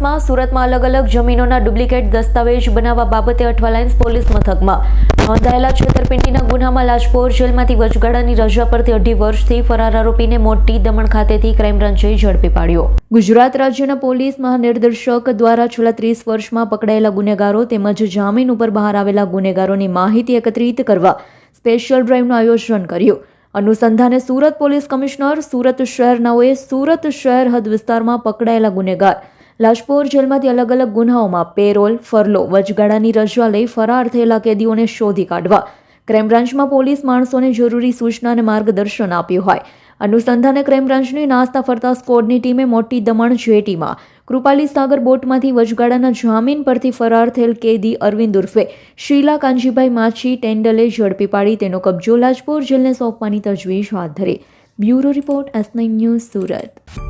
કેસમાં સુરતમાં અલગ અલગ જમીનોના ડુપ્લિકેટ દસ્તાવેજ બનાવવા બાબતે અઠવાલાઇન્સ પોલીસ મથકમાં. નોંધાયેલા છેતરપિંડીના ગુનામાં લાજપોર જેલમાંથી વચગાળાની રજા પરથી અઢી વર્ષથી ફરાર આરોપીને મોટી દમણ ખાતેથી ક્રાઇમ બ્રાન્ચે ઝડપી પાડ્યો. ગુજરાત રાજ્યના પોલીસ મહાનિર્દેશક દ્વારા છેલ્લા ત્રીસ વર્ષમાં પકડાયેલા ગુનેગારો તેમજ જામીન ઉપર બહાર આવેલા ગુનેગારોની માહિતી એકત્રિત કરવા સ્પેશિયલ ડ્રાઇવનું આયોજન કર્યું. અનુસંધાને સુરત પોલીસ કમિશનર સુરત શહેરનાઓએ સુરત શહેર હદ વિસ્તારમાં પકડાયેલા ગુનેગાર લાજપોર જેલમાંથી અલગ અલગ ગુનાઓમાં પેરોલ, ફરલો, વચગાળાની રજા લઈ ફરાર થયેલા કેદીઓને શોધી કાઢવા. ક્રાઇમ બ્રાન્ચમાં પોલીસ માણસોને જરૂરી સૂચના અને માર્ગદર્શન આપ્યું હોય. અનુસંધાને ક્રાઇમ બ્રાન્ચની નાસ્તા ફરતા સ્કોડની ટીમે મોટી દમણ જેટીમાં કૃપાલી સાગર બોટમાંથી વચગાળાના જામીન પરથી ફરાર થયેલ કેદી અરવિંદ ઉર્ફે શીલા કાંજીભાઈ માછી ટેન્ડલે ઝડપી પાડી તેનો કબજો લાજપોર જેલને સોંપવાની તજવીજ હાથ ધરી. Bureau report S news Surat.